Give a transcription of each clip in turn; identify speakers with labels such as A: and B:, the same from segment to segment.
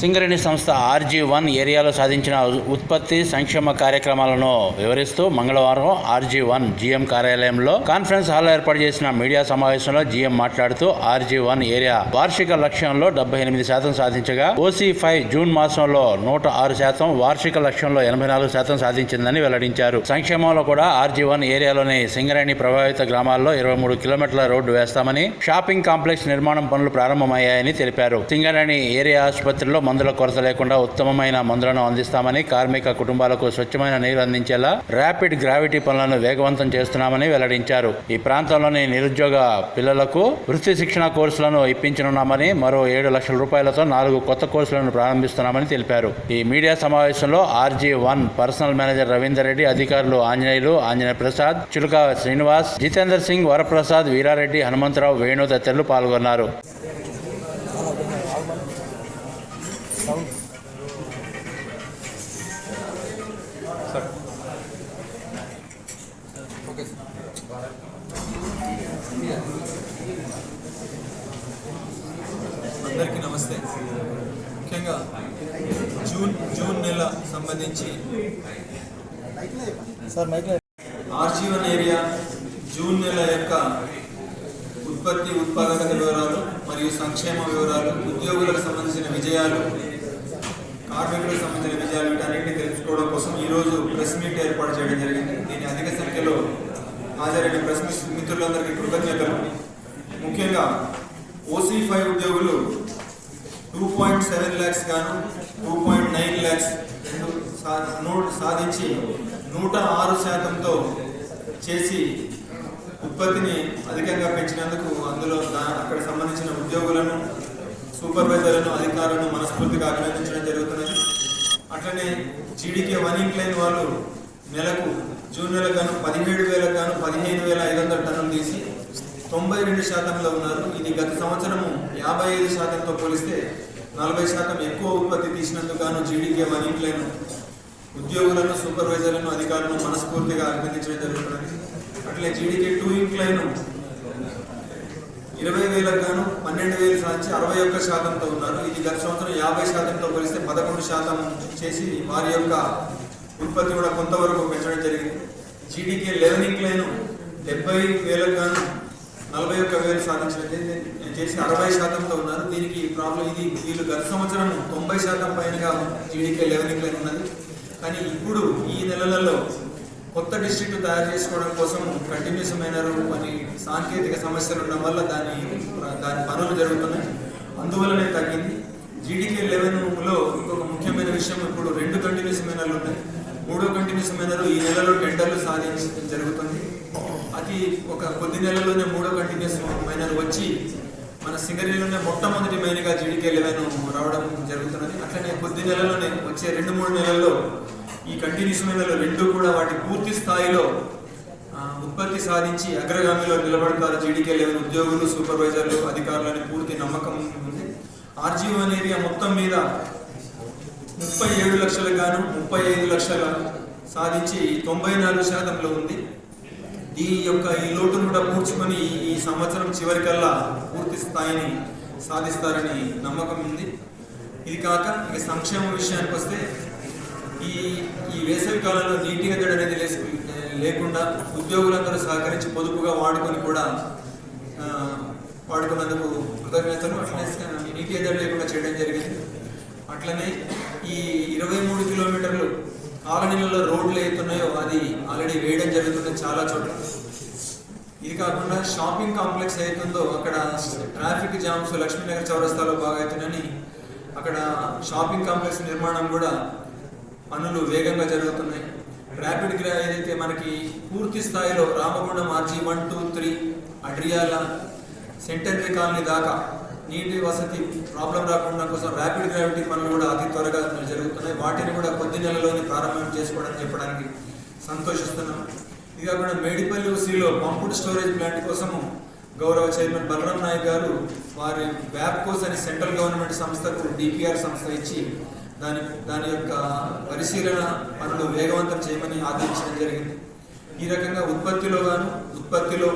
A: సింగరేణి సంస్థ RG one ఏరియాలో సాధించిన ఉత్పత్తి సంక్షేమ కార్యక్రమాలను వివరిస్తూ మంగళవారం ఆర్జీ వన్ జీఎం కార్యాలయంలో కాన్ఫరెన్స్ హాల్లో ఏర్పాటు చేసిన మీడియా సమావేశంలో జీఎం మాట్లాడుతూ ఆర్జీ వన్ ఏరియా వార్షిక లక్ష్యంలో డెబ్బై ఎనిమిది శాతం సాధించగా ఓసీ ఫైవ్ జూన్ మాసంలో నూట ఆరు శాతం వార్షిక లక్ష్యంలో ఎనభై నాలుగు శాతం సాధించిందని వెల్లడించారు. సంక్షేమంలో కూడా ఆర్జీ వన్ ఏరియాలోని సింగరేణి ప్రభావిత గ్రామాల్లో ఇరవై మూడు కిలోమీటర్ల రోడ్డు వేస్తామని షాపింగ్ కాంప్లెక్స్ నిర్మాణం పనులు ప్రారంభమయ్యాయని తెలిపారు. సింగరేణి ఏరియా ఆసుపత్రిలో మందుల కొరత లేకుండా ఉత్తమమైన మందులను అందిస్తామని కార్మిక కుటుంబాలకు స్వచ్ఛమైన నీరు అందించేలా ర్యాపిడ్ గ్రావిటీ పనులను వేగవంతం చేస్తున్నామని వెల్లడించారు. ఈ ప్రాంతంలోని నిరుద్యోగ పిల్లలకు వృత్తి శిక్షణ కోర్సులను ఇప్పించనున్నామని మరో ఏడు లక్షల రూపాయలతో నాలుగు కొత్త కోర్సులను ప్రారంభిస్తున్నామని తెలిపారు. ఈ మీడియా సమావేశంలో RG one personnel manager Ravinder Reddy అధికారులు ఆంజనేయులు ఆంజనేయ ప్రసాద్ చిలుక శ్రీనివాస్ జితేందర్ సింగ్ వరప్రసాద్ వీరారెడ్డి హనుమంతరావు వేణు తదితరులు పాల్గొన్నారు.
B: సంబంధించి ఆర్జీవన్ ఏరియా జూన్ నెల యొక్క ఉత్పత్తి ఉత్పాదకత వివరాలు మరియు సంక్షేమ వివరాలు ఉద్యోగులకు సంబంధించిన విజయాలు కార్మికులకు సంబంధించిన విజయాలు వీటన్నిటిని తెలుసుకోవడం కోసం ఈరోజు ప్రెస్ మీట్ ఏర్పాటు చేయడం జరిగింది. దీని అధిక సంఖ్యలో హాజరైన ప్రెస్ మిత్రులందరికీ కృతజ్ఞతలు. ముఖ్యంగా ఓసీ ఫైవ్ ఉద్యోగులు టూ పాయింట్ సెవెన్ ల్యాక్స్ గాను టూ పాయింట్ నైన్ ల్యాక్స్ సాధించి నూట ఆరు శాతంతో చేసి ఉత్పత్తిని అధికంగా పెంచినందుకు అందులో అక్కడ సంబంధించిన ఉద్యోగులను సూపర్వైజర్లను అధికారులను మనస్ఫూర్తిగా అభినందించడం జరుగుతున్నది. అట్లనే జీడీకే వన్ ఇంక్లైన్ వాళ్ళు నెలకు జూన్ నెలకు గాను పదిహేడు వేలకు గాను పదిహేను వేల ఐదు వందల టన్నులు తీసి తొంభై రెండు శాతంలో ఉన్నారు. ఇది గత సంవత్సరము యాభై ఐదు శాతంతో పోలిస్తే నలభై శాతం ఎక్కువ ఉత్పత్తి తీసినందుకు గాను జీడీకే వన్ ఇంక్లైన్ ఉద్యోగులను సూపర్వైజర్లను అధికారులను మనస్ఫూర్తిగా అభినందించడం జరుగుతున్నది. అట్లే జీడీకే టూ ఇంక్లైన్ ఇరవై వేలకు గాను పన్నెండు వేలు సాధించి అరవై ఒక్క శాతంతో ఉన్నారు. ఇది గత సంవత్సరం యాభై శాతంతో పోలిస్తే పదకొండు శాతం చేసి వారి యొక్క ఉత్పత్తి కూడా కొంతవరకు పెంచడం జరిగింది. జీడీకే లెవెన్ ఇంక్లైన్ డెబ్బై వేలకు గాను నలభై ఒక్క వేలు సాధించడం చేసి అరవై శాతంతో ఉన్నారు. దీనికి ప్రాబ్లం ఇది. వీళ్ళు గత సంవత్సరం తొంభై శాతం పైనగా జీడీకే లెవెన్ ఇంక్లైన్ ఉన్నది. కానీ ఇప్పుడు ఈ నెలలలో కొత్త డిస్ట్రిక్ట్ తయారు చేసుకోవడం కోసం కంటిన్యూస్ అయినారు కొన్ని సాంకేతిక సమస్యలు ఉండడం వల్ల దాని దాని పనులు జరుగుతున్నాయి. అందువల్లనే తగ్గింది. జీడీకే లెవెన్లో ఇంకొక ముఖ్యమైన విషయం ఇప్పుడు రెండు కంటిన్యూస్ మైనర్లు ఉన్నాయి. మూడో కంటిన్యూస్ మైనర్ ఈ నెలలో టెండర్లు సాధించడం జరుగుతుంది. అది ఒక కొద్ది నెలలోనే మూడో కంటిన్యూస్ మైనర్ వచ్చి మన సింగరేణిలోనే మొట్టమొదటి మెయిన్గా జీడీకే లెవెన్ రావడం జరుగుతున్నది. అట్లనే కొద్ది నెలలోనే వచ్చే రెండు మూడు నెలల్లో ఈ కంటిన్యూస్ మీద రెండు కూడా వాటి పూర్తి స్థాయిలో ఉత్పత్తి సాధించి అగ్రగామిలో నిలబడతారు. జీడీకే లెవెన్ ఉద్యోగులు సూపర్వైజర్లు అధికారులని పూర్తి నమ్మకం ఉంది. ఆర్జీఓ అనేది మొత్తం మీద ముప్పై ఏడు లక్షలు గాను ముప్పై ఐదు లక్షల సాధించి తొంభై నాలుగు శాతంలో ఉంది. ఈ యొక్క ఈ లోటును కూడా పూడ్చుకొని ఈ- ఈ సంవత్సరం చివరికల్లా పూర్తి స్థాయిని సాధిస్తారని నమ్మకం ఉంది. ఇది కాక ఇక సంక్షేమ విషయానికి వస్తే ఈ ఈ వేసవి కాలంలో నీటి ఎద్దడి అనేది లేకుండా ఉద్యోగులందరూ సహకరించి పొదుపుగా వాడుకొని కూడా వాడుకున్నందుకు కృతజ్ఞతలు. అట్లనే నీటి ఎద్దడి లేకుండా చేయడం జరిగింది. అట్లనే ఈ ఇరవై మూడు కిలోమీటర్లు కాలనీలలో రోడ్లు అవుతున్నాయో అది ఆల్రెడీ వేయడం జరుగుతుంది చాలా చోట్ల. ఇది కాకుండా షాపింగ్ కాంప్లెక్స్ అవుతుందో అక్కడ ట్రాఫిక్ జామ్స్ లక్ష్మీనగర్ చౌరస్తాలో బాగా అవుతున్నాయని అక్కడ షాపింగ్ కాంప్లెక్స్ నిర్మాణం కూడా పనులు వేగంగా జరుగుతున్నాయి. ర్యాపిడ్ గ్రా ఏదైతే మనకి పూర్తి స్థాయిలో Ramagundam RG one two three Adriyala centenary colony దాకా నీటి వసతి ప్రాబ్లం రాకుండా కోసం ర్యాపిడ్ గ్రావిటీ పనులు కూడా అతి త్వరగా జరుగుతున్నాయి. వాటిని కూడా కొద్ది నెలలోనే ప్రారంభం చేసుకోవడం చెప్పడానికి సంతోషిస్తున్నాం. ఇది కాకుండా మేడిపల్లి ఉసిలో పంపుడ్ స్టోరేజ్ ప్లాంట్ కోసము గౌరవ చైర్మన్ బలరాం నాయక్ గారు వారి వ్యాప్కోస్ అనే సెంట్రల్ గవర్నమెంట్ సంస్థకు డిపిఆర్ సంస్థ ఇచ్చి దాని దాని యొక్క పరిశీలన పనులు వేగవంతం చేయమని ఆదేశించడం జరిగింది. ఈ రకంగా ఉత్పత్తిలో గాను ఉత్పత్తిలో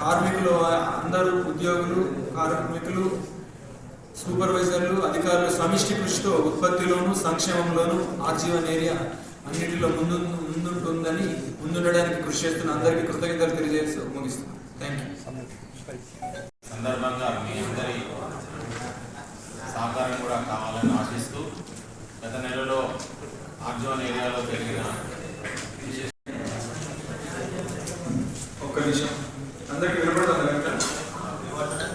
B: కార్మికులు అందరూ ఉద్యోగులు కార్మికులు సూపర్వైజర్లు అధికారులు సమిష్టి కృషితో ఉత్పత్తిలోను సంక్షేమంలోను ఆజీవన్ ఏరియా అన్నింటిలో ముందు ముందుంటుందని ముందుండడానికి కృషి చేస్తున్న అందరికీ కృతజ్ఞతలు తెలియజేస్తూ ముగిస్తున్నాను. థ్యాంక్ యూ
C: సందర్భంగా మీ అందరి సహకారం కూడా కావాలని ఆశిస్తూ గత నెలలో ఆర్జోన్ ఏరియాలో జరిగిన
B: ఒక్క నిమిషం అందరికి వినపడుతుంది కనుక వినపడట్లేదు.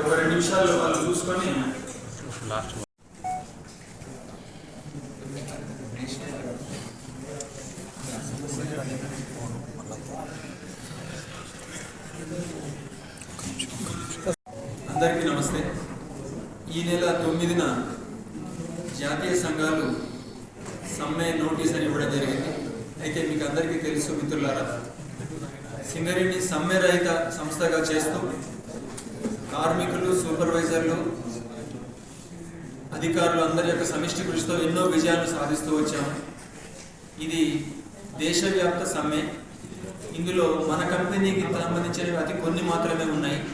B: ఒక రెండు నిమిషాలు వాళ్ళు చూసుకొని అందరికీ నమస్తే. ఈ నెల తొమ్మిదిన జాతీయ సంఘాలు సమ్మె నోటీస్ అని ఇవ్వడం జరిగింది. అయితే మీకు అందరికీ తెలుసు మిత్రులారా సింగరేణి సమ్మె రహిత సంస్థగా చేస్తూ కార్మికులు సూపర్వైజర్లు అధికారులు అందరి యొక్క సమిష్టి కృషితో ఎన్నో విజయాలు సాధిస్తూ వచ్చాము. ఇది దేశవ్యాప్త సమ్మె. ఇందులో మన కంపెనీకి సంబంధించినవి అతి కొన్ని మాత్రమే ఉన్నాయి.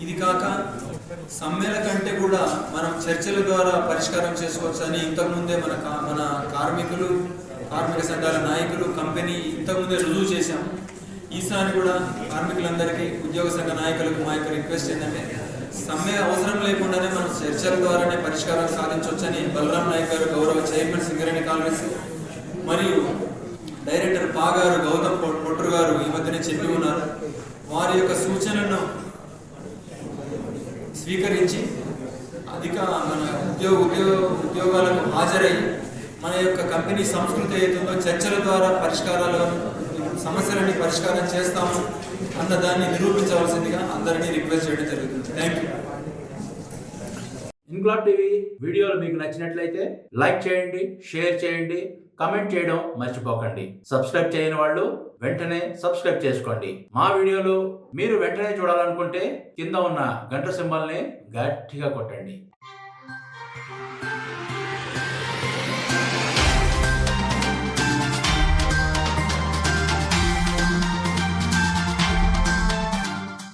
B: ఇది కాక సమ్మెల కంటే కూడా మనం చర్చల ద్వారా పరిష్కారం చేసుకోవచ్చని ఇంతకుముందే మన కా- మన కార్మికులు కార్మిక సంఘాల నాయకులు కంపెనీ ఇంతకుముందే రుజువు చేశాం ఈసారి కూడా కార్మికులందరికీ ఉద్యోగ సంఘ నాయకులకు మా యొక్క రిక్వెస్ట్ ఏంటంటే సమ్మె అవసరం లేకుండానే మనం చర్చల ద్వారానే పరిష్కారం సాధించవచ్చని బలరాం నాయక్ గారు గౌరవ చైర్మన్ సింగరేణి కాంగ్రెస్ మరియు డైరెక్టర్ పాగారు గౌతమ్ పొట్- పొట్రు గారు ఈ మధ్యనే చెప్పి ఉన్నారు. వారి యొక్క సూచనను స్వీకరించి అధిక మన ఉద్యోగ ఉద్యోగ ఉద్యోగాలకు హాజరై మన యొక్క కంపెనీ సంస్కృతి ఏదైతుందో చర్చల ద్వారా పరిష్కారాలు సమస్యలని పరిష్కారం చేస్తాము అన్న దాన్ని నిరూపించవలసిందిగా అందరినీ రిక్వెస్ట్ చేయడం జరుగుతుంది. థ్యాంక్ యూ
A: ఇన్క్లాబ్ టీవీ వీడియోలు మీకు నచ్చినట్లయితే లైక్ చేయండి షేర్ చేయండి కమెంట్ చేయడం మర్చిపోకండి. సబ్స్క్రైబ్ చేయని వాళ్ళు వెంటనే సబ్స్క్రైబ్ చేసుకోండి. మా వీడియోలు మీరు వెంటనే చూడాలనుకుంటే కింద ఉన్న గంట సింబల్ని గట్టిగా కొట్టండి.